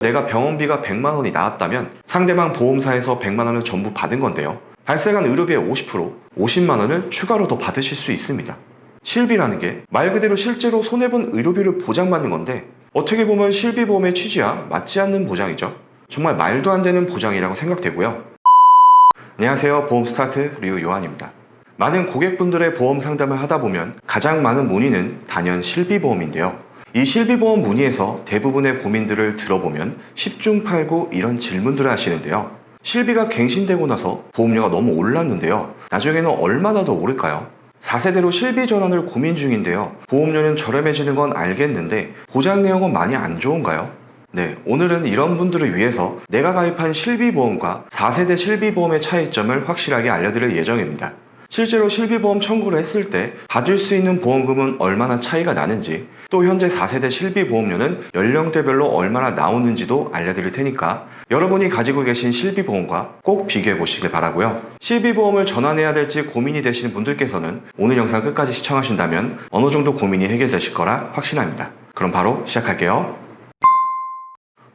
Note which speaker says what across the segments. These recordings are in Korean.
Speaker 1: 내가 병원비가 100만 원이 나왔다면 상대방 보험사에서 100만 원을 전부 받은 건데요. 발생한 의료비의 50%, 50만 원을 추가로 더 받으실 수 있습니다. 실비라는 게 말 그대로 실제로 손해본 의료비를 보장받는 건데 어떻게 보면 실비보험의 취지와 맞지 않는 보장이죠. 정말 말도 안 되는 보장이라고 생각되고요. 안녕하세요. 보험 스타트 류 요한입니다. 많은 고객분들의 보험 상담을 하다 보면 가장 많은 문의는 단연 실비보험인데요. 이 실비보험 문의에서 대부분의 고민들을 들어보면 10중 8구 이런 질문들을 하시는데요. 실비가 갱신되고 나서 보험료가 너무 올랐는데요. 나중에는 얼마나 더 오를까요? 4세대로 실비 전환을 고민 중인데요. 보험료는 저렴해지는 건 알겠는데 보장 내용은 많이 안 좋은가요? 네, 오늘은 이런 분들을 위해서 내가 가입한 실비보험과 4세대 실비보험의 차이점을 확실하게 알려드릴 예정입니다. 실제로 실비보험 청구를 했을 때 받을 수 있는 보험금은 얼마나 차이가 나는지 또 현재 4세대 실비보험료는 연령대별로 얼마나 나오는지도 알려드릴 테니까 여러분이 가지고 계신 실비보험과 꼭 비교해 보시길 바라고요. 실비보험을 전환해야 될지 고민이 되시는 분들께서는 오늘 영상 끝까지 시청하신다면 어느 정도 고민이 해결되실 거라 확신합니다. 그럼 바로 시작할게요.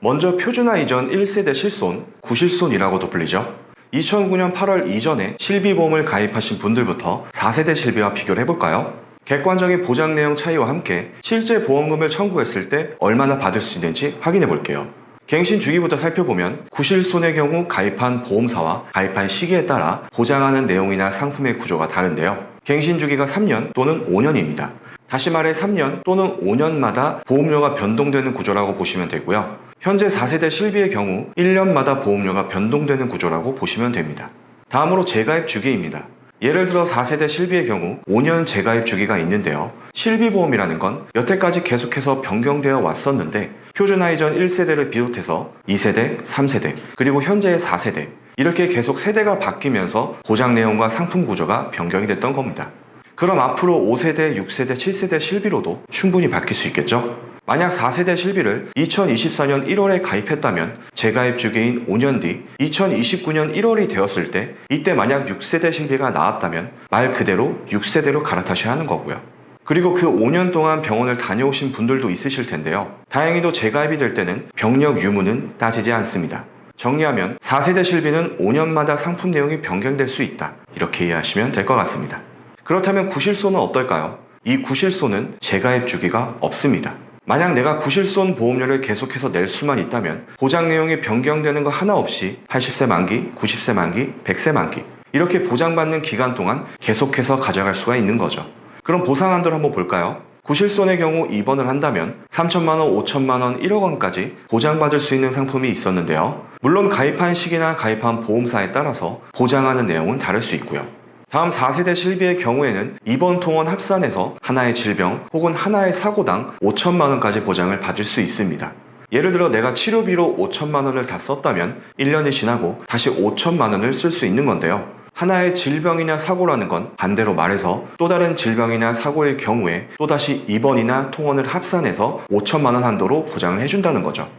Speaker 1: 먼저 표준화 이전 1세대 실손, 구실손이라고도 불리죠. 2009년 8월 이전에 실비보험을 가입하신 분들부터 4세대 실비와 비교를 해볼까요? 객관적인 보장 내용 차이와 함께 실제 보험금을 청구했을 때 얼마나 받을 수 있는지 확인해 볼게요. 갱신 주기부터 살펴보면 구실손의 경우 가입한 보험사와 가입한 시기에 따라 보장하는 내용이나 상품의 구조가 다른데요. 갱신 주기가 3년 또는 5년입니다. 다시 말해 3년 또는 5년마다 보험료가 변동되는 구조라고 보시면 되고요. 현재 4세대 실비의 경우 1년마다 보험료가 변동되는 구조라고 보시면 됩니다. 다음으로 재가입 주기입니다. 예를 들어 4세대 실비의 경우 5년 재가입 주기가 있는데요. 실비보험이라는 건 여태까지 계속해서 변경되어 왔었는데 표준화 이전 1세대를 비롯해서 2세대, 3세대, 그리고 현재의 4세대 이렇게 계속 세대가 바뀌면서 보장 내용과 상품 구조가 변경이 됐던 겁니다. 그럼 앞으로 5세대, 6세대, 7세대 실비로도 충분히 바뀔 수 있겠죠? 만약 4세대 실비를 2024년 1월에 가입했다면 재가입 주기인 5년 뒤 2029년 1월이 되었을 때 이때 만약 6세대 실비가 나왔다면 말 그대로 6세대로 갈아타셔야 하는 거고요. 그리고 그 5년 동안 병원을 다녀오신 분들도 있으실 텐데요. 다행히도 재가입이 될 때는 병력 유무는 따지지 않습니다. 정리하면 4세대 실비는 5년마다 상품 내용이 변경될 수 있다. 이렇게 이해하시면 될 것 같습니다. 그렇다면 구실손은 어떨까요? 이 구실손은 재가입 주기가 없습니다. 만약 내가 구실손 보험료를 계속해서 낼 수만 있다면 보장 내용이 변경되는 거 하나 없이 80세 만기, 90세 만기, 100세 만기 이렇게 보장받는 기간 동안 계속해서 가져갈 수가 있는 거죠. 그럼 보상 한도를 한번 볼까요? 구실손의 경우 입원을 한다면 3천만 원, 5천만 원, 1억 원까지 보장받을 수 있는 상품이 있었는데요. 물론 가입한 시기나 가입한 보험사에 따라서 보장하는 내용은 다를 수 있고요. 다음 4세대 실비의 경우에는 입원 통원 합산해서 하나의 질병 혹은 하나의 사고당 5천만 원까지 보장을 받을 수 있습니다. 예를 들어 내가 치료비로 5천만 원을 다 썼다면 1년이 지나고 다시 5천만 원을 쓸 수 있는 건데요. 하나의 질병이나 사고라는 건 반대로 말해서 또 다른 질병이나 사고의 경우에 또다시 입원이나 통원을 합산해서 5천만 원 한도로 보장을 해준다는 거죠.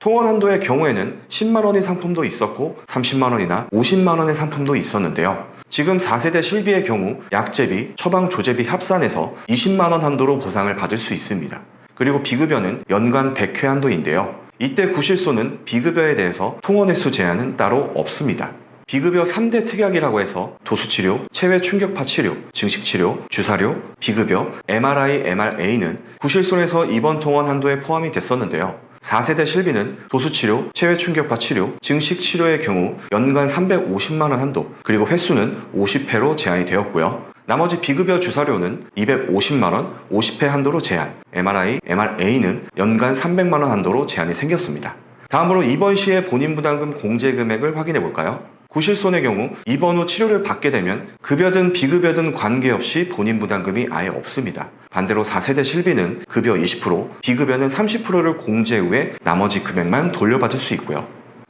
Speaker 1: 통원 한도의 경우에는 10만 원의 상품도 있었고 30만 원이나 50만 원의 상품도 있었는데요. 지금 4세대 실비의 경우 약제비, 처방 조제비 합산해서 20만 원 한도로 보상을 받을 수 있습니다. 그리고 비급여는 연간 100회 한도인데요. 이때 구실소는 비급여에 대해서 통원 횟수 제한은 따로 없습니다. 비급여 3대 특약이라고 해서 도수치료, 체외 충격파 치료, 증식치료, 주사료, 비급여, MRI, MRA는 구실손에서 입원 통원 한도에 포함이 됐었는데요. 4세대 실비는 도수치료, 체외 충격파 치료, 증식 치료의 경우 연간 350만원 한도, 그리고 횟수는 50회로 제한이 되었고요. 나머지 비급여 주사료는 250만원, 50회 한도로 제한, MRI, MRA는 연간 300만원 한도로 제한이 생겼습니다. 다음으로 입원 시에 본인 부담금 공제 금액을 확인해 볼까요? 구실손의 경우 입원 후 치료를 받게 되면 급여든 비급여든 관계없이 본인 부담금이 아예 없습니다. 반대로 4세대 실비는 급여 20%, 비급여는 30%를 공제 후에 나머지 금액만 돌려받을 수 있고요.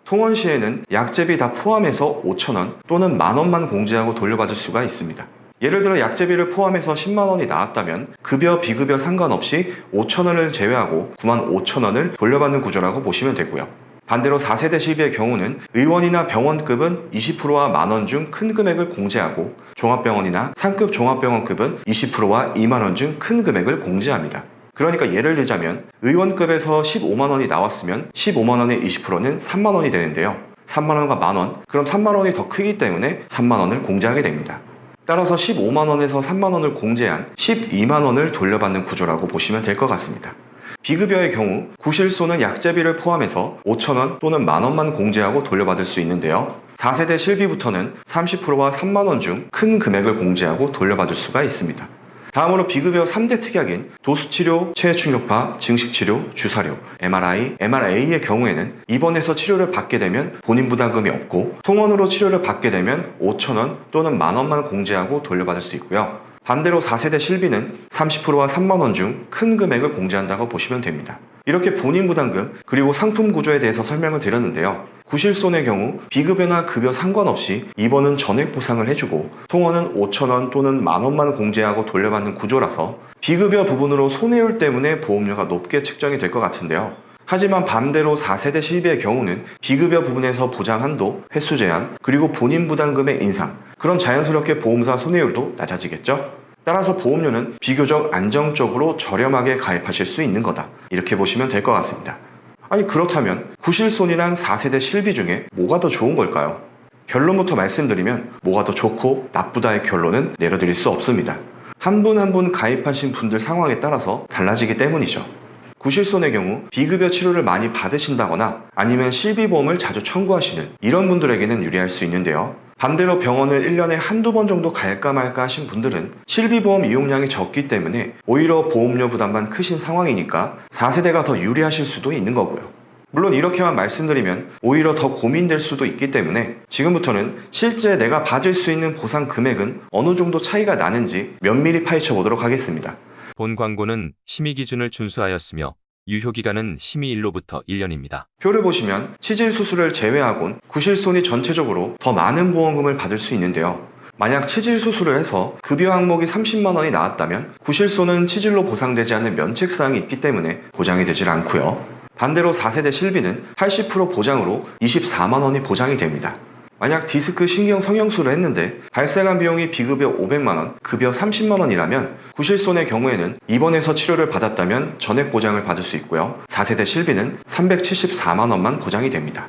Speaker 1: 통원 시에는 약제비 다 포함해서 5천원 또는 만원만 공제하고 돌려받을 수가 있습니다. 예를 들어 약제비를 포함해서 10만원이 나왔다면 급여 비급여 상관없이 5천원을 제외하고 9만 5천원을 돌려받는 구조라고 보시면 되고요. 반대로 4세대 실비의 경우는 의원이나 병원급은 20%와 만원 중 큰 금액을 공제하고 종합병원이나 상급 종합병원급은 20%와 2만원 중 큰 금액을 공제합니다. 그러니까 예를 들자면 의원급에서 15만 원이 나왔으면 15만 원의 20%는 3만 원이 되는데요. 3만 원과 만 원, 그럼 3만 원이 더 크기 때문에 3만 원을 공제하게 됩니다. 따라서 15만 원에서 3만 원을 공제한 12만 원을 돌려받는 구조라고 보시면 될 것 같습니다. 비급여의 경우 구실소는 약제비를 포함해서 5천 원 또는 만 원만 공제하고 돌려받을 수 있는데요. 4세대 실비부터는 30%와 3만 원 중 큰 금액을 공제하고 돌려받을 수가 있습니다. 다음으로 비급여 3대 특약인 도수치료, 체해충격파, 증식치료, 주사료, MRI, MRA의 경우에는 입원해서 치료를 받게 되면 본인 부담금이 없고 통원으로 치료를 받게 되면 5천원 또는 만원만 공제하고 돌려받을 수 있고요. 반대로 4세대 실비는 30%와 3만원 중 큰 금액을 공제한다고 보시면 됩니다. 이렇게 본인 부담금 그리고 상품 구조에 대해서 설명을 드렸는데요. 구실손의 경우 비급여나 급여 상관없이 입원은 전액 보상을 해주고 통원은 5천원 또는 만원만 공제하고 돌려받는 구조라서 비급여 부분으로 손해율 때문에 보험료가 높게 책정이 될 것 같은데요. 하지만 반대로 4세대 실비의 경우는 비급여 부분에서 보장 한도, 횟수 제한, 그리고 본인 부담금의 인상, 그럼 자연스럽게 보험사 손해율도 낮아지겠죠? 따라서 보험료는 비교적 안정적으로 저렴하게 가입하실 수 있는 거다. 이렇게 보시면 될 것 같습니다. 아니 그렇다면 구실손이랑 4세대 실비 중에 뭐가 더 좋은 걸까요? 결론부터 말씀드리면 뭐가 더 좋고 나쁘다의 결론은 내려드릴 수 없습니다. 한 분 한분 가입하신 분들 상황에 따라서 달라지기 때문이죠. 구실손의 경우 비급여 치료를 많이 받으신다거나 아니면 실비보험을 자주 청구하시는 이런 분들에게는 유리할 수 있는데요. 반대로 병원을 1년에 한두 번 정도 갈까 말까 하신 분들은 실비보험 이용량이 적기 때문에 오히려 보험료 부담만 크신 상황이니까 4세대가 더 유리하실 수도 있는 거고요. 물론 이렇게만 말씀드리면 오히려 더 고민될 수도 있기 때문에 지금부터는 실제 내가 받을 수 있는 보상 금액은 어느 정도 차이가 나는지 면밀히 파헤쳐 보도록 하겠습니다.
Speaker 2: 본 광고는 심의 기준을 준수하였으며 유효 기간은 심의일로부터 1년입니다.
Speaker 1: 표를 보시면 치질 수술을 제외하곤 구실손이 전체적으로 더 많은 보험금을 받을 수 있는데요. 만약 치질 수술을 해서 급여 항목이 30만 원이 나왔다면 구실손은 치질로 보상되지 않는 면책 사항이 있기 때문에 보장이 되질 않고요. 반대로 4세대 실비는 80% 보장으로 24만 원이 보장이 됩니다. 만약 디스크 신경 성형술을 했는데 발생한 비용이 비급여 500만 원, 급여 30만 원이라면 구실손의 경우에는 입원해서 치료를 받았다면 전액 보장을 받을 수 있고요. 4세대 실비는 374만 원만 보장이 됩니다.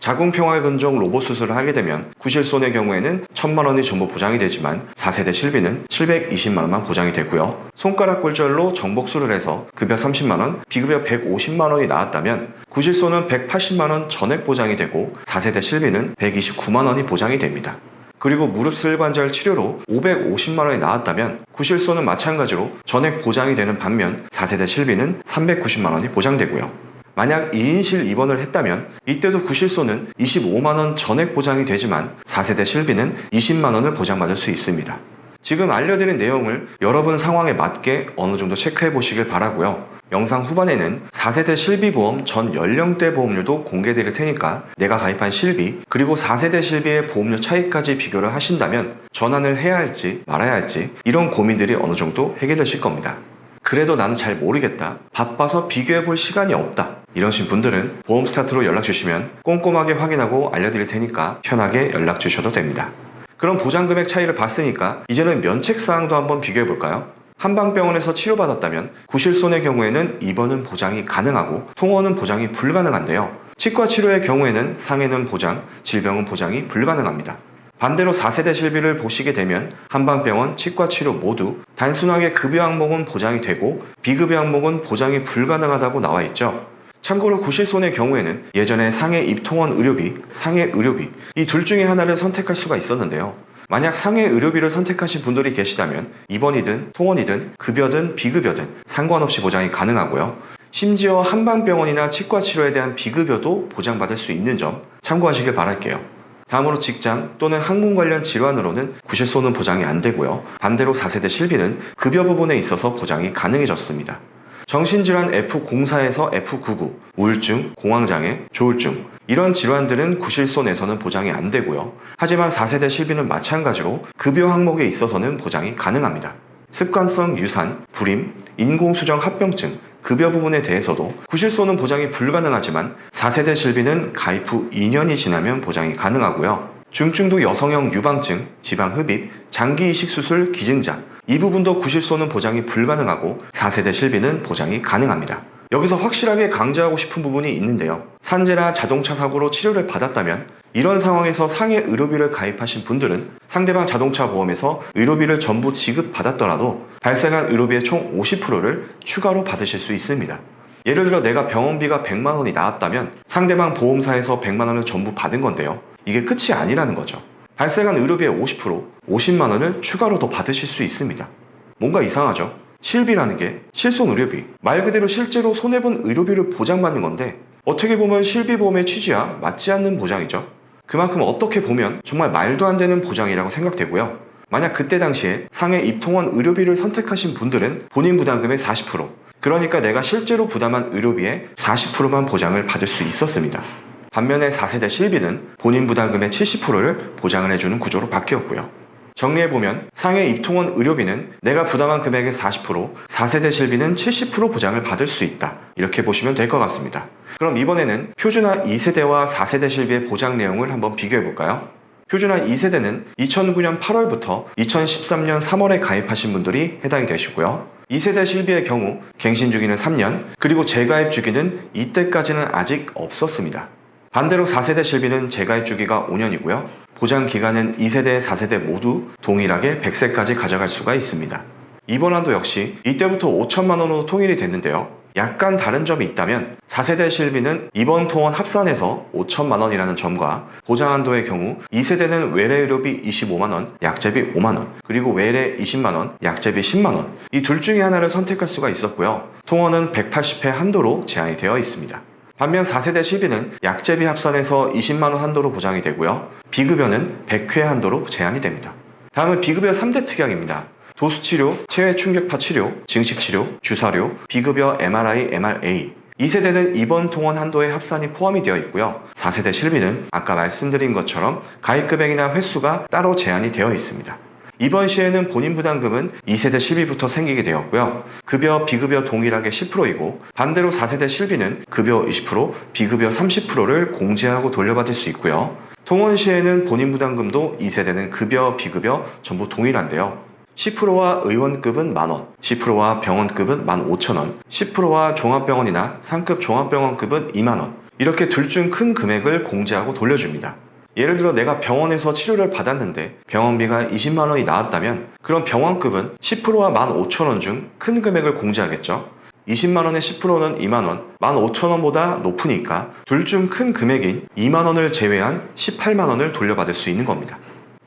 Speaker 1: 자궁평활 근종 로봇 수술을 하게 되면 구실손의 경우에는 1000만 원이 전부 보장이 되지만 4세대 실비는 720만 원만 보장이 되고요. 손가락 골절로 정복술을 해서 급여 30만 원, 비급여 150만 원이 나왔다면 구실손은 180만 원 전액 보장이 되고 4세대 실비는 129만 원이 보장이 됩니다. 그리고 무릎 슬관절 치료로 550만 원이 나왔다면 구실손은 마찬가지로 전액 보장이 되는 반면 4세대 실비는 390만 원이 보장되고요. 만약 2인실 입원을 했다면 이때도 구실소는 25만원 전액 보장이 되지만 4세대 실비는 20만원을 보장받을 수 있습니다. 지금 알려드린 내용을 여러분 상황에 맞게 어느 정도 체크해 보시길 바라고요. 영상 후반에는 4세대 실비보험 전 연령대 보험료도 공개 드릴 테니까 내가 가입한 실비 그리고 4세대 실비의 보험료 차이까지 비교를 하신다면 전환을 해야 할지 말아야 할지 이런 고민들이 어느 정도 해결되실 겁니다. 그래도 나는 잘 모르겠다. 바빠서 비교해 볼 시간이 없다. 이러신 분들은 보험 스타트로 연락 주시면 꼼꼼하게 확인하고 알려드릴 테니까 편하게 연락 주셔도 됩니다. 그럼 보장 금액 차이를 봤으니까 이제는 면책 사항도 한번 비교해 볼까요? 한방병원에서 치료받았다면 구실손의 경우에는 입원은 보장이 가능하고 통원은 보장이 불가능한데요. 치과 치료의 경우에는 상해는 보장, 질병은 보장이 불가능합니다. 반대로 4세대 실비를 보시게 되면 한방병원, 치과 치료 모두 단순하게 급여 항목은 보장이 되고 비급여 항목은 보장이 불가능하다고 나와 있죠. 참고로 구실손의 경우에는 예전에 상해 입통원 의료비, 상해 의료비 이 둘 중에 하나를 선택할 수가 있었는데요. 만약 상해 의료비를 선택하신 분들이 계시다면 입원이든 통원이든 급여든 비급여든 상관없이 보장이 가능하고요. 심지어 한방병원이나 치과 치료에 대한 비급여도 보장받을 수 있는 점 참고하시길 바랄게요. 다음으로 직장 또는 학문 관련 질환으로는 구실소는 보장이 안 되고요. 반대로 4세대 실비는 급여 부분에 있어서 보장이 가능해졌습니다. 정신질환 F04에서 F99, 우울증, 공황장애, 조울증 이런 질환들은 구실손에서는 보장이 안 되고요. 하지만 4세대 실비는 마찬가지로 급여 항목에 있어서는 보장이 가능합니다. 습관성 유산, 불임, 인공수정 합병증, 급여 부분에 대해서도 구실소는 보장이 불가능하지만 4세대 실비는 가입 후 2년이 지나면 보장이 가능하고요. 중증도 여성형 유방증, 지방흡입, 장기 이식 수술, 기증자 이 부분도 구실소는 보장이 불가능하고 4세대 실비는 보장이 가능합니다. 여기서 확실하게 강조하고 싶은 부분이 있는데요. 산재나 자동차 사고로 치료를 받았다면 이런 상황에서 상해 의료비를 가입하신 분들은 상대방 자동차 보험에서 의료비를 전부 지급받았더라도 발생한 의료비의 총 50%를 추가로 받으실 수 있습니다. 예를 들어 내가 병원비가 100만 원이 나왔다면 상대방 보험사에서 100만 원을 전부 받은 건데요. 이게 끝이 아니라는 거죠. 발생한 의료비의 50%, 50만 원을 추가로 더 받으실 수 있습니다. 뭔가 이상하죠? 실비라는 게 실손 의료비, 말 그대로 실제로 손해본 의료비를 보장받는 건데 어떻게 보면 실비보험의 취지와 맞지 않는 보장이죠. 그만큼 어떻게 보면 정말 말도 안 되는 보장이라고 생각되고요. 만약 그때 당시에 상해 입통원 의료비를 선택하신 분들은 본인 부담금의 40%, 그러니까 내가 실제로 부담한 의료비의 40%만 보장을 받을 수 있었습니다. 반면에 4세대 실비는 본인 부담금의 70%를 보장을 해주는 구조로 바뀌었고요. 정리해보면 상해 입통원 의료비는 내가 부담한 금액의 40%, 4세대 실비는 70% 보장을 받을 수 있다. 이렇게 보시면 될 것 같습니다. 그럼 이번에는 표준화 2세대와 4세대 실비의 보장 내용을 한번 비교해볼까요? 표준화 2세대는 2009년 8월부터 2013년 3월에 가입하신 분들이 해당이 되시고요. 2세대 실비의 경우 갱신 주기는 3년, 그리고 재가입 주기는 이때까지는 아직 없었습니다. 반대로 4세대 실비는 재가입 주기가 5년이고요. 보장 기간은 2세대, 4세대 모두 동일하게 100세까지 가져갈 수가 있습니다. 이번 한도 역시 이때부터 5천만 원으로 통일이 됐는데요. 약간 다른 점이 있다면 4세대 실비는 이번 통원 합산해서 5천만 원이라는 점과 보장 한도의 경우 2세대는 외래 의료비 25만 원, 약제비 5만 원, 그리고 외래 20만 원, 약제비 10만 원. 이 둘 중에 하나를 선택할 수가 있었고요. 통원은 180회 한도로 제한이 되어 있습니다. 반면 4세대 실비는 약제비 합산해서 20만원 한도로 보장이 되고요. 비급여는 100회 한도로 제한이 됩니다. 다음은 비급여 3대 특약입니다. 도수치료, 체외 충격파 치료, 증식치료, 주사료, 비급여 MRI, MRA. 2세대는 입원 통원 한도에 합산이 포함이 되어 있고요. 4세대 실비는 아까 말씀드린 것처럼 가입 금액이나 횟수가 따로 제한이 되어 있습니다. 이번 시에는 본인 부담금은 2세대 실비부터 생기게 되었고요. 급여, 비급여 동일하게 10%이고 반대로 4세대 실비는 급여 20%, 비급여 30%를 공제하고 돌려받을 수 있고요. 통원 시에는 본인 부담금도 2세대는 급여, 비급여 전부 동일한데요. 10%와 의원급은 만원, 10%와 병원급은 15,000원, 10%와 종합병원이나 상급 종합병원급은 2만원. 이렇게 둘 중 큰 금액을 공제하고 돌려줍니다. 예를 들어 내가 병원에서 치료를 받았는데 병원비가 20만 원이 나왔다면 그럼 병원급은 10%와 15,000원 중 큰 금액을 공제하겠죠. 20만 원의 10%는 2만 원, 15,000원보다 높으니까 둘 중 큰 금액인 2만 원을 제외한 18만 원을 돌려받을 수 있는 겁니다.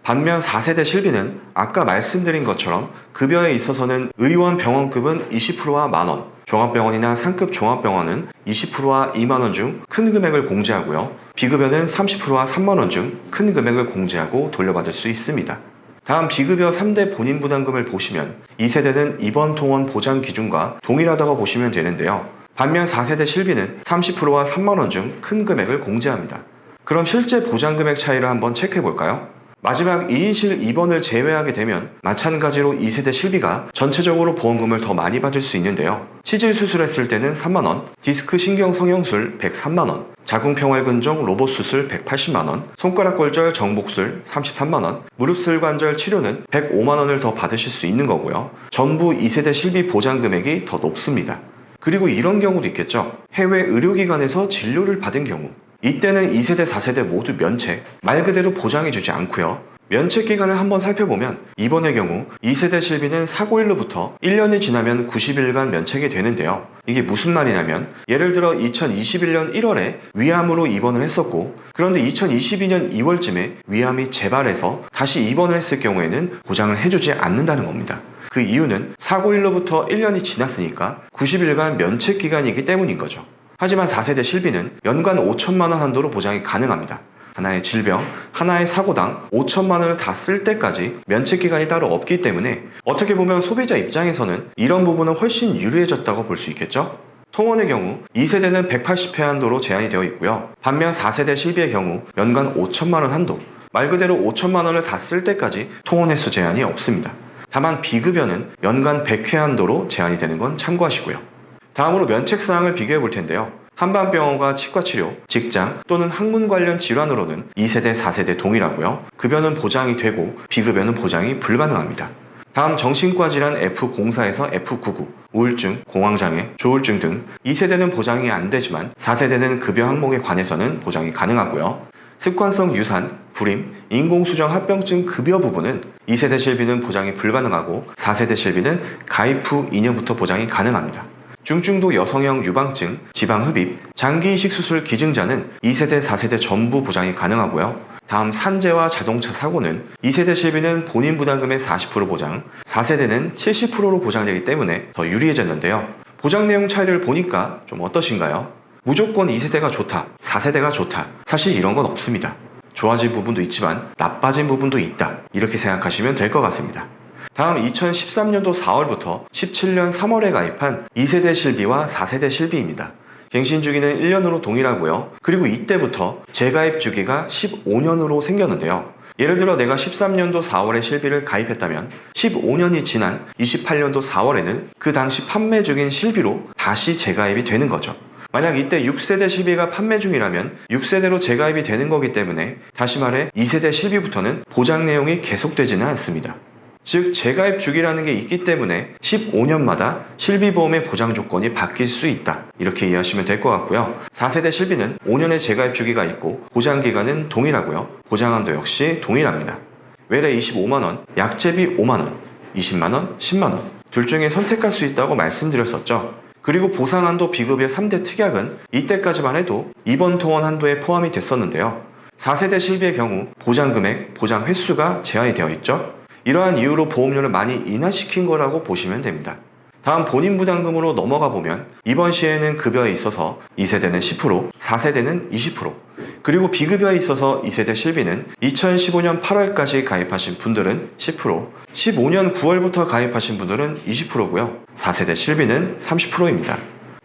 Speaker 1: 반면 4세대 실비는 아까 말씀드린 것처럼 급여에 있어서는 의원 병원급은 20%와 만원, 종합병원이나 상급 종합병원은 20%와 2만원 중 큰 금액을 공제하고요. 비급여는 30%와 3만원 중 큰 금액을 공제하고 돌려받을 수 있습니다. 다음 비급여 3대 본인 부담금을 보시면 2세대는 이번 통원 보장 기준과 동일하다고 보시면 되는데요. 반면 4세대 실비는 30%와 3만원 중 큰 금액을 공제합니다. 그럼 실제 보장 금액 차이를 한번 체크해 볼까요? 마지막 2인실 2번을 제외하게 되면 마찬가지로 2세대 실비가 전체적으로 보험금을 더 많이 받을 수 있는데요. 치질 수술했을 때는 3만원, 디스크 신경 성형술 103만원, 자궁평활근종 로봇 수술 180만원, 손가락 골절 정복술 33만원, 무릎슬 관절 치료는 105만원을 더 받으실 수 있는 거고요. 전부 2세대 실비 보장 금액이 더 높습니다. 그리고 이런 경우도 있겠죠. 해외 의료기관에서 진료를 받은 경우 이때는 2세대, 4세대 모두 면책, 말 그대로 보장해주지 않고요. 면책 기간을 한번 살펴보면 이번의 경우 2세대 실비는 사고일로부터 1년이 지나면 90일간 면책이 되는데요. 이게 무슨 말이냐면 예를 들어 2021년 1월에 위암으로 입원을 했었고 그런데 2022년 2월쯤에 위암이 재발해서 다시 입원을 했을 경우에는 보장을 해주지 않는다는 겁니다. 그 이유는 사고일로부터 1년이 지났으니까 90일간 면책 기간이기 때문인 거죠. 하지만 4세대 실비는 연간 5천만 원 한도로 보장이 가능합니다. 하나의 질병, 하나의 사고당 5천만 원을 다 쓸 때까지 면책 기간이 따로 없기 때문에 어떻게 보면 소비자 입장에서는 이런 부분은 훨씬 유리해졌다고 볼 수 있겠죠? 통원의 경우 2세대는 180회 한도로 제한이 되어 있고요. 반면 4세대 실비의 경우 연간 5천만 원 한도, 말 그대로 5천만 원을 다 쓸 때까지 통원 횟수 제한이 없습니다. 다만 비급여는 연간 100회 한도로 제한이 되는 건 참고하시고요. 다음으로 면책 사항을 비교해 볼 텐데요. 한방병원과 치과치료, 직장 또는 학문 관련 질환으로는 2세대, 4세대 동일하고요. 급여는 보장이 되고 비급여는 보장이 불가능합니다. 다음 정신과 질환 F04에서 F99, 우울증, 공황장애, 조울증 등 2세대는 보장이 안 되지만 4세대는 급여 항목에 관해서는 보장이 가능하고요. 습관성 유산, 불임, 인공수정 합병증 급여 부분은 2세대 실비는 보장이 불가능하고 4세대 실비는 가입 후 2년부터 보장이 가능합니다. 중증도 여성형 유방증, 지방흡입, 장기 이식 수술 기증자는 2세대, 4세대 전부 보장이 가능하고요. 다음 산재와 자동차 사고는 2세대 실비는 본인 부담금의 40% 보장, 4세대는 70%로 보장되기 때문에 더 유리해졌는데요. 보장 내용 차이를 보니까 좀 어떠신가요? 무조건 2세대가 좋다, 4세대가 좋다. 사실 이런 건 없습니다. 좋아진 부분도 있지만 나빠진 부분도 있다. 이렇게 생각하시면 될 것 같습니다. 다음 2013년도 4월부터 17년 3월에 가입한 2세대 실비와 4세대 실비입니다. 갱신 주기는 1년으로 동일하고요. 그리고 이때부터 재가입 주기가 15년으로 생겼는데요. 예를 들어 내가 13년도 4월에 실비를 가입했다면 15년이 지난 28년도 4월에는 그 당시 판매 중인 실비로 다시 재가입이 되는 거죠. 만약 이때 6세대 실비가 판매 중이라면 6세대로 재가입이 되는 거기 때문에 다시 말해 2세대 실비부터는 보장 내용이 계속되지는 않습니다. 즉 재가입 주기라는 게 있기 때문에 15년마다 실비보험의 보장 조건이 바뀔 수 있다. 이렇게 이해하시면 될 것 같고요. 4세대 실비는 5년의 재가입 주기가 있고 보장 기간은 동일하고요. 보장한도 역시 동일합니다. 외래 25만원, 약제비 5만원, 20만원, 10만원 둘 중에 선택할 수 있다고 말씀드렸었죠. 그리고 보상한도 비급여 3대 특약은 이때까지만 해도 이번 통원 한도에 포함이 됐었는데요. 4세대 실비의 경우 보장 금액, 보장 횟수가 제한이 되어 있죠. 이러한 이유로 보험료를 많이 인하시킨 거라고 보시면 됩니다. 다음 본인 부담금으로 넘어가 보면 이번 시에는 급여에 있어서 2세대는 10%, 4세대는 20%, 그리고 비급여에 있어서 2세대 실비는 2015년 8월까지 가입하신 분들은 10%, 15년 9월부터 가입하신 분들은 20%고요. 4세대 실비는 30%입니다.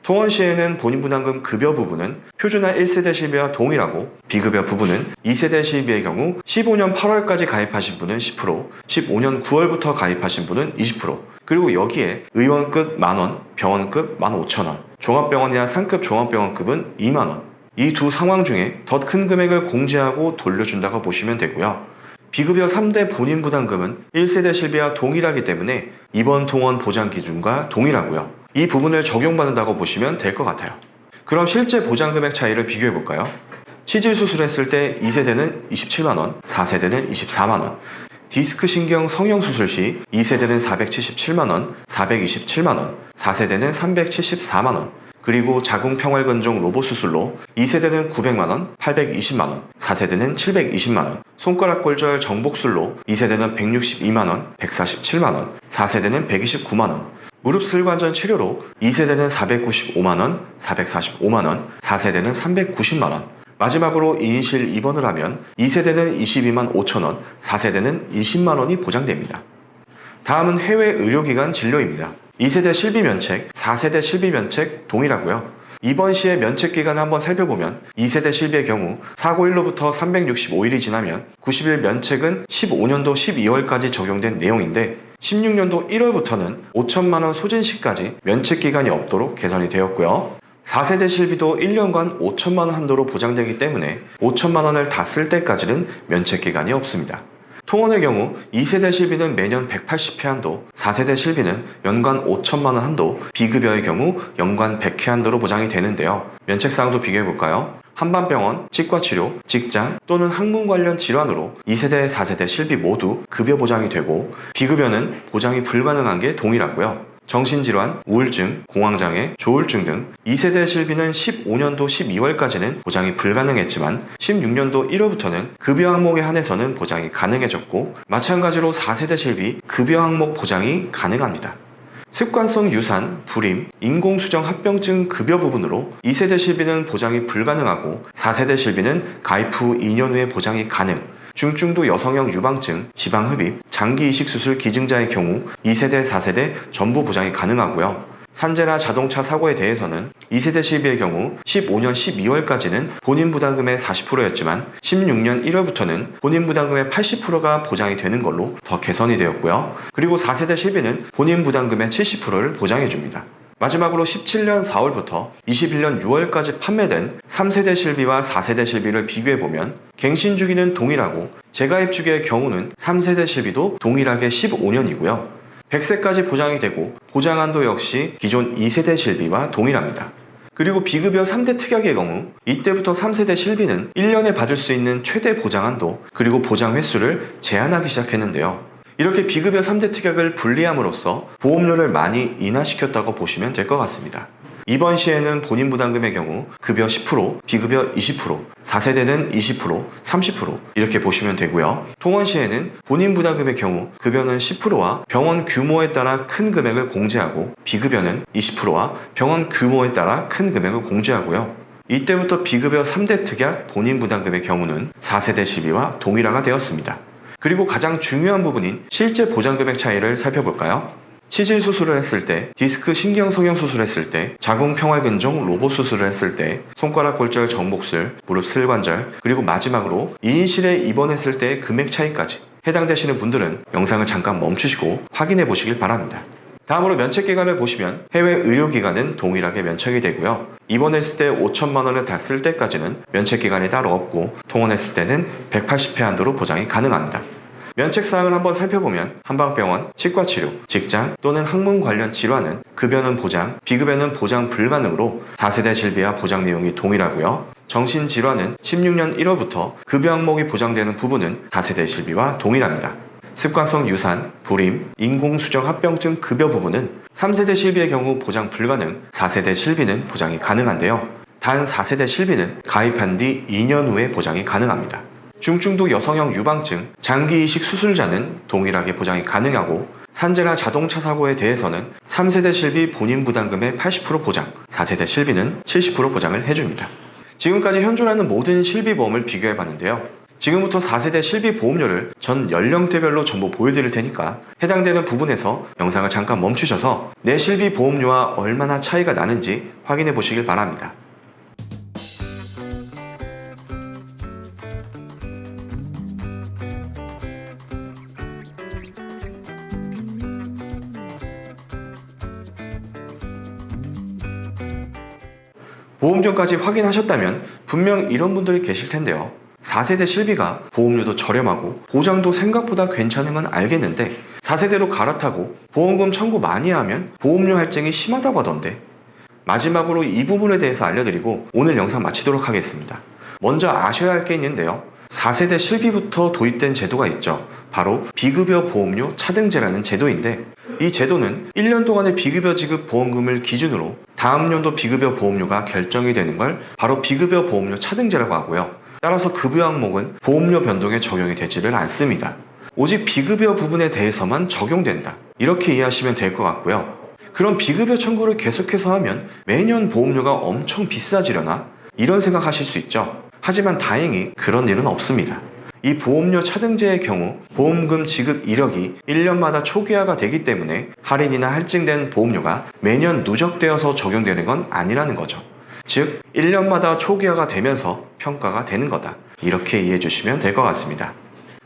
Speaker 1: 통원 시에는 본인 부담금 급여 부분은 표준화 1세대 실비와 동일하고 비급여 부분은 2세대 실비의 경우 15년 8월까지 가입하신 분은 10%, 15년 9월부터 가입하신 분은 20%, 그리고 여기에 의원급 만원, 병원급 15,000원, 종합병원이나 상급 종합병원급은 2만원. 이 두 상황 중에 더 큰 금액을 공제하고 돌려준다고 보시면 되고요. 비급여 3대 본인 부담금은 1세대 실비와 동일하기 때문에 이번 통원 보장 기준과 동일하고요. 이 부분을 적용받는다고 보시면 될 것 같아요. 그럼 실제 보장 금액 차이를 비교해 볼까요? 치질 수술했을 때 2세대는 27만원, 4세대는 24만원. 디스크 신경 성형 수술 시 2세대는 477만원, 427만원, 4세대는 374만원. 그리고 자궁 평활근종 로봇 수술로 2세대는 900만원, 820만원, 4세대는 720만원, 손가락 골절 정복술로 2세대는 162만원, 147만원, 4세대는 129만원, 무릎 슬관전 치료로 2세대는 495만원, 445만원, 4세대는 390만원, 마지막으로 2인실 입원을 하면 2세대는 22만 5천원, 4세대는 20만원이 보장됩니다. 다음은 해외 의료기관 진료입니다. 2세대 실비 면책, 4세대 실비 면책 동일하고요. 이번 시의 면책 기간을 한번 살펴보면 2세대 실비의 경우 사고일로부터 365일이 지나면 90일 면책은 15년도 12월까지 적용된 내용인데 16년도 1월부터는 5천만 원 소진시까지 면책 기간이 없도록 개선이 되었고요. 4세대 실비도 1년간 5천만 원 한도로 보장되기 때문에 5천만 원을 다 쓸 때까지는 면책 기간이 없습니다. 통원의 경우 2세대 실비는 매년 180회 한도, 4세대 실비는 연간 5천만 원 한도, 비급여의 경우 연간 100회 한도로 보장이 되는데요. 면책 사항도 비교해 볼까요? 한반병원, 치과치료, 직장 또는 학문 관련 질환으로 2세대, 4세대 실비 모두 급여 보장이 되고 비급여는 보장이 불가능한 게 동일하고요. 정신질환, 우울증, 공황장애, 조울증 등 2세대 실비는 15년도 12월까지는 보장이 불가능했지만 16년도 1월부터는 급여 항목에 한해서는 보장이 가능해졌고 마찬가지로 4세대 실비 급여 항목 보장이 가능합니다. 습관성 유산, 불임, 인공수정 합병증 급여 부분으로 2세대 실비는 보장이 불가능하고 4세대 실비는 가입 후 2년 후에 보장이 가능, 중증도 여성형 유방증, 지방흡입, 장기 이식 수술 기증자의 경우 2세대, 4세대 전부 보장이 가능하고요. 산재나 자동차 사고에 대해서는 2세대 실비의 경우 15년 12월까지는 본인 부담금의 40%였지만 16년 1월부터는 본인 부담금의 80%가 보장이 되는 걸로 더 개선이 되었고요. 그리고 4세대 실비는 본인 부담금의 70%를 보장해 줍니다. 마지막으로 17년 4월부터 21년 6월까지 판매된 3세대 실비와 4세대 실비를 비교해보면 갱신 주기는 동일하고 재가입 주기의 경우는 3세대 실비도 동일하게 15년이고요. 100세까지 보장이 되고 보장한도 역시 기존 2세대 실비와 동일합니다. 그리고 비급여 3대 특약의 경우 이때부터 3세대 실비는 1년에 받을 수 있는 최대 보장한도 그리고 보장 횟수를 제한하기 시작했는데요. 이렇게 비급여 3대 특약을 분리함으로써 보험료를 많이 인하시켰다고 보시면 될 것 같습니다. 이번 시에는 본인 부담금의 경우 급여 10%, 비급여 20%, 4세대는 20%, 30% 이렇게 보시면 되고요. 통원 시에는 본인 부담금의 경우 급여는 10%와 병원 규모에 따라 큰 금액을 공제하고 비급여는 20%와 병원 규모에 따라 큰 금액을 공제하고요. 이때부터 비급여 3대 특약 본인 부담금의 경우는 4세대 시비와 동일화가 되었습니다. 그리고 가장 중요한 부분인 실제 보장금액 차이를 살펴볼까요? 치질 수술을 했을 때, 디스크 신경 성형 수술했을 때, 자궁 평활근종 로봇 수술을 했을 때, 손가락 골절 정복술, 무릎 슬관절, 그리고 마지막으로 2인실에 입원했을 때의 금액 차이까지 해당되시는 분들은 영상을 잠깐 멈추시고 확인해 보시길 바랍니다. 다음으로 면책 기간을 보시면 해외 의료기관은 동일하게 면책이 되고요. 입원했을 때 5천만 원을 다 쓸 때까지는 면책 기간이 따로 없고 통원했을 때는 180회 한도로 보장이 가능합니다. 면책 사항을 한번 살펴보면 한방병원, 치과치료, 직장 또는 학문 관련 질환은 급여는 보장, 비급여는 보장 불가능으로 4세대 실비와 보장 내용이 동일하고요. 정신질환은 16년 1월부터 급여 항목이 보장되는 부분은 4세대 실비와 동일합니다. 습관성 유산, 불임, 인공수정 합병증 급여 부분은 3세대 실비의 경우 보장 불가능, 4세대 실비는 보장이 가능한데요. 단 4세대 실비는 가입한 뒤 2년 후에 보장이 가능합니다. 중증도 여성형 유방증, 장기 이식 수술자는 동일하게 보장이 가능하고 산재나 자동차 사고에 대해서는 3세대 실비 본인 부담금의 80% 보장, 4세대 실비는 70% 보장을 해줍니다. 지금까지 현존하는 모든 실비보험을 비교해 봤는데요. 지금부터 4세대 실비 보험료를 전 연령대별로 전부 보여드릴 테니까 해당되는 부분에서 영상을 잠깐 멈추셔서 내 실비 보험료와 얼마나 차이가 나는지 확인해 보시길 바랍니다. 보험료까지 확인하셨다면 분명 이런 분들이 계실 텐데요. 4세대 실비가 보험료도 저렴하고 보장도 생각보다 괜찮은 건 알겠는데 4세대로 갈아타고 보험금 청구 많이 하면 보험료 할증이 심하다고 하던데 마지막으로 이 부분에 대해서 알려드리고 오늘 영상 마치도록 하겠습니다. 먼저 아셔야 할 게 있는데요. 4세대 실비부터 도입된 제도가 있죠. 바로 비급여 보험료 차등제라는 제도인데 이 제도는 1년 동안의 비급여 지급 보험금을 기준으로 다음 연도 비급여 보험료가 결정이 되는 걸 바로 비급여 보험료 차등제라고 하고요. 따라서 급여 항목은 보험료 변동에 적용이 되지를 않습니다. 오직 비급여 부분에 대해서만 적용된다. 이렇게 이해하시면 될 것 같고요. 그럼 비급여 청구를 계속해서 하면 매년 보험료가 엄청 비싸지려나? 이런 생각하실 수 있죠. 하지만 다행히 그런 일은 없습니다. 이 보험료 차등제의 경우 보험금 지급 이력이 1년마다 초기화가 되기 때문에 할인이나 할증된 보험료가 매년 누적되어서 적용되는 건 아니라는 거죠. 즉, 1년마다 초기화가 되면서 평가가 되는 거다. 이렇게 이해해 주시면 될 것 같습니다.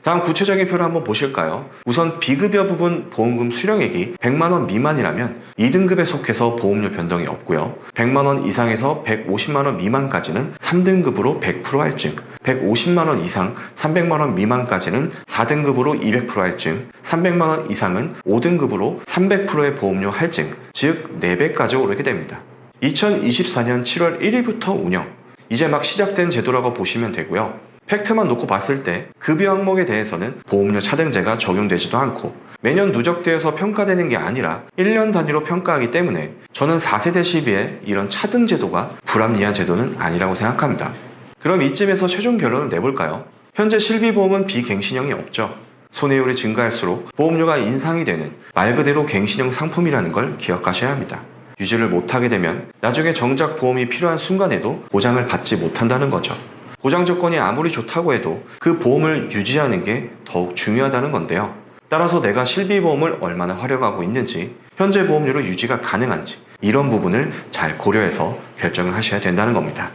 Speaker 1: 다음 구체적인 표를 한번 보실까요? 우선 비급여 부분 보험금 수령액이 100만원 미만이라면 2등급에 속해서 보험료 변동이 없고요. 100만원 이상에서 150만원 미만까지는 3등급으로 100% 할증, 150만원 이상 300만원 미만까지는 4등급으로 200% 할증, 300만원 이상은 5등급으로 300%의 보험료 할증, 즉 4배까지 오르게 됩니다. 2024년 7월 1일부터 운영, 이제 막 시작된 제도라고 보시면 되고요. 팩트만 놓고 봤을 때 급여 항목에 대해서는 보험료 차등제가 적용되지도 않고 매년 누적되어서 평가되는 게 아니라 1년 단위로 평가하기 때문에 저는 4세대 시비에 이런 차등 제도가 불합리한 제도는 아니라고 생각합니다. 그럼 이쯤에서 최종 결론을 내볼까요? 현재 실비보험은 비갱신형이 없죠. 손해율이 증가할수록 보험료가 인상이 되는 말 그대로 갱신형 상품이라는 걸 기억하셔야 합니다. 유지를 못하게 되면 나중에 정작 보험이 필요한 순간에도 보장을 받지 못한다는 거죠. 보장 조건이 아무리 좋다고 해도 그 보험을 유지하는 게 더욱 중요하다는 건데요. 따라서 내가 실비보험을 얼마나 활용하고 있는지, 현재 보험료로 유지가 가능한지, 이런 부분을 잘 고려해서 결정을 하셔야 된다는 겁니다.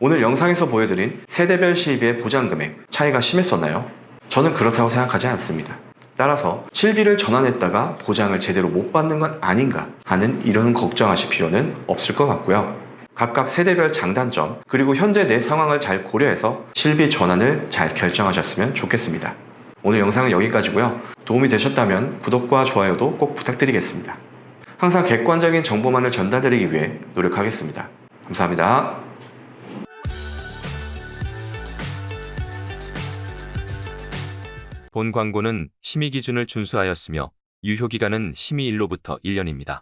Speaker 1: 오늘 영상에서 보여드린 세대별 실비의 보장 금액 차이가 심했었나요? 저는 그렇다고 생각하지 않습니다. 따라서 실비를 전환했다가 보장을 제대로 못 받는 건 아닌가 하는 이런 걱정하실 필요는 없을 것 같고요. 각각 세대별 장단점 그리고 현재 내 상황을 잘 고려해서 실비 전환을 잘 결정하셨으면 좋겠습니다. 오늘 영상은 여기까지고요. 도움이 되셨다면 구독과 좋아요도 꼭 부탁드리겠습니다. 항상 객관적인 정보만을 전달드리기 위해 노력하겠습니다. 감사합니다.
Speaker 2: 본 광고는 심의 기준을 준수하였으며 유효 기간은 심의일로부터 1년입니다.